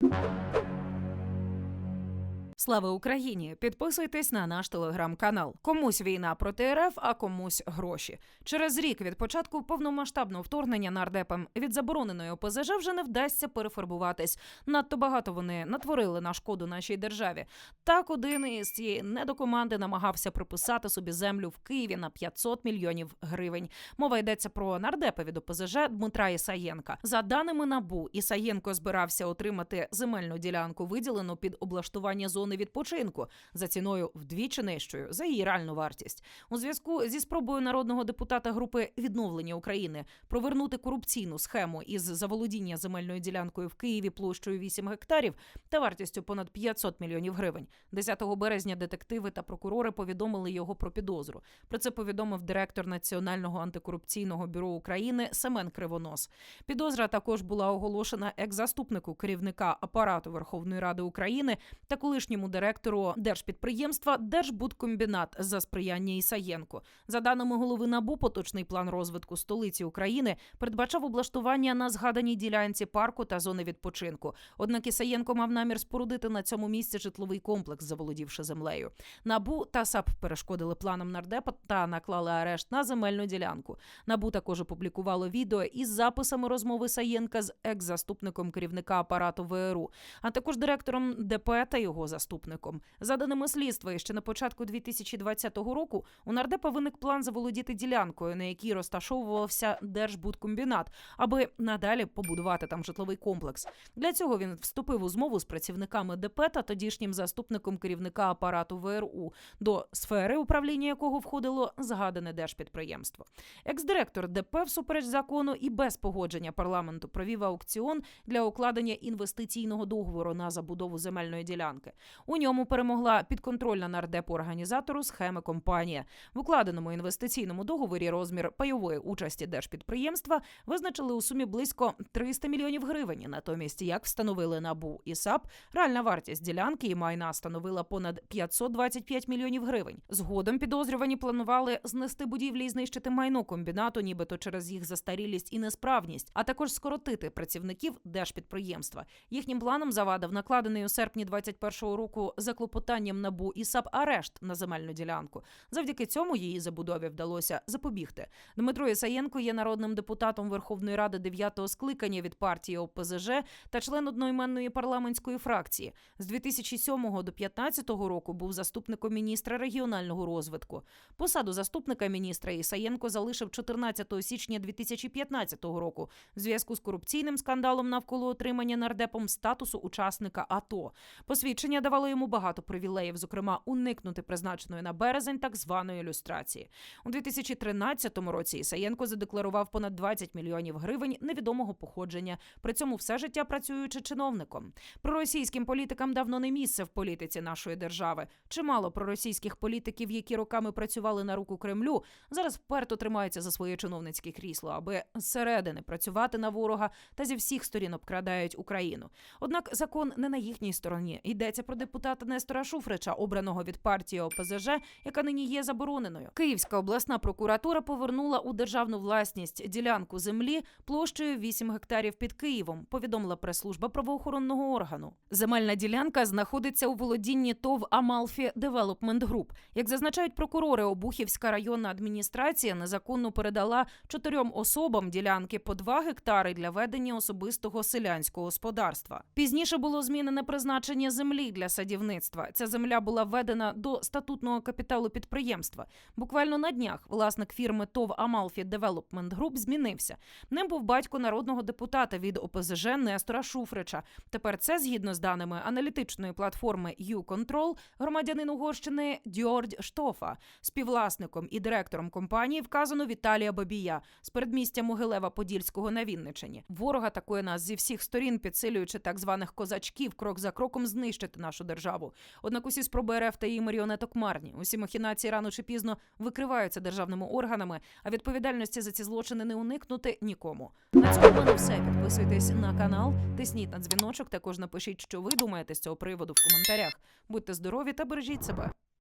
you Слава Україні! Підписуйтесь на наш телеграм-канал. Комусь війна проти РФ, а комусь гроші. Через рік від початку повномасштабного вторгнення нардепам від забороненої ОПЗЖ вже не вдасться перефарбуватись. Надто багато вони натворили на шкоду нашій державі. Так один із цієї недокоманди намагався приписати собі землю в Києві на 500 мільйонів гривень. Мова йдеться про нардепа від ОПЗЖ Дмитра Ісаєнка. За даними НАБУ, Ісаєнко збирався отримати земельну ділянку, виділену під облаштування зони відпочинку за ціною вдвічі нижчою за її реальну вартість. У зв'язку зі спробою народного депутата групи відновлення України провернути корупційну схему із заволодіння земельною ділянкою в Києві площею 8 гектарів та вартістю понад 500 мільйонів гривень. 10 березня детективи та прокурори повідомили його про підозру. Про це повідомив директор Національного антикорупційного бюро України Семен Кривонос. Підозра також була оголошена екс-заступнику керівника апарату Верховної Ради України та колишньому директору держпідприємства Держбудкомбінат за сприяння Ісаєнко. За даними голови НАБУ, поточний план розвитку столиці України передбачав облаштування на згаданій ділянці парку та зони відпочинку. Однак Ісаєнко мав намір спорудити на цьому місці житловий комплекс, заволодівши землею. НАБУ та САП перешкодили планам нардепа та наклали арешт на земельну ділянку. НАБУ також опублікувало відео із записами розмови Саєнка з екс-заступником керівника апарату ВРУ, а також директором ДП та його заступником. За даними слідства, ще на початку 2020 року у нардепа виник план заволодіти ділянкою, на якій розташовувався Держбудкомбінат, аби надалі побудувати там житловий комплекс. Для цього він вступив у змову з працівниками ДП та тодішнім заступником керівника апарату ВРУ, до сфери управління якого входило згадане держпідприємство. Екс-директор ДП всупереч закону і без погодження парламенту провів аукціон для укладення інвестиційного договору на забудову земельної ділянки. У ньому перемогла підконтрольна нардепу організатору схеми компанія. В укладеному інвестиційному договорі розмір пайової участі держпідприємства визначили у сумі близько 300 мільйонів гривень. Натомість, як встановили НАБУ і САП, реальна вартість ділянки і майна становила понад 525 мільйонів гривень. Згодом підозрювані планували знести будівлі і знищити майно комбінату, нібито через їх застарілість і несправність, а також скоротити працівників держпідприємства. Їхнім планом завадив накладений у серпні 21-го року за клопотанням НАБУ і САП арешт на земельну ділянку. Завдяки цьому її забудові вдалося запобігти. Дмитро Ісаєнко є народним депутатом Верховної Ради 9-го скликання від партії ОПЗЖ та член одноіменної парламентської фракції. З 2007 до 2015 року був заступником міністра регіонального розвитку. Посаду заступника міністра Ісаєнко залишив 14 січня 2015 року в зв'язку з корупційним скандалом навколо отримання нардепом статусу учасника АТО. Посвідчення давало йому багато привілеїв, зокрема уникнути призначеної на березень так званої люстрації. У 2013 році Ісаєнко задекларував понад 20 мільйонів гривень невідомого походження. При цьому все життя працюючи чиновником. Проросійським політикам давно не місце в політиці нашої держави. Чимало проросійських політиків, які роками працювали на руку Кремлю, зараз вперто тримаються за своє чиновницьке крісло, аби зсередини працювати на ворога та зі всіх сторін обкрадають Україну. Однак закон не на їхній стороні. Йдеться про депутата Нестора Шуфрича, обраного від партії ОПЗЖ, яка нині є забороненою. Київська обласна прокуратура повернула у державну власність ділянку землі площею 8 гектарів під Києвом. Повідомила прес-служба правоохоронного органу. Земельна ділянка знаходиться у володінні ТОВ Амалфі Девелопмент Груп. Як зазначають прокурори, Обухівська районна адміністрація незаконно передала чотирьом особам ділянки по 2 гектари для ведення особистого селянського господарства. Пізніше було змінене призначення землі для садівництва. Ця земля була введена до статутного капіталу підприємства. Буквально на днях власник фірми ТОВ Амалфі Девелопмент Груп змінився. Ним був батько народного депутата від ОПЗЖ Нестора Шуфрича. Тепер це згідно з даними аналітичної платформи YouControl, громадянин Угорщини Дьордь Штофа. Співвласником і директором компанії вказано Віталія Бабія з передмістя Могилева Подільського на Вінничині. Ворог атакує нас зі всіх сторін, підсилюючи так званих козачків, крок за кроком знищити нашу державу. Однак усі спроби РФ та її маріонеток марні. Усі махінації рано чи пізно викриваються державними органами, а відповідальності за ці злочини не уникнути нікому. На цьому мене все. Підписуйтесь на канал, тисніть на дзвіночок. Також напишіть, що ви думаєте з цього приводу в коментарях. Будьте здорові та бережіть себе.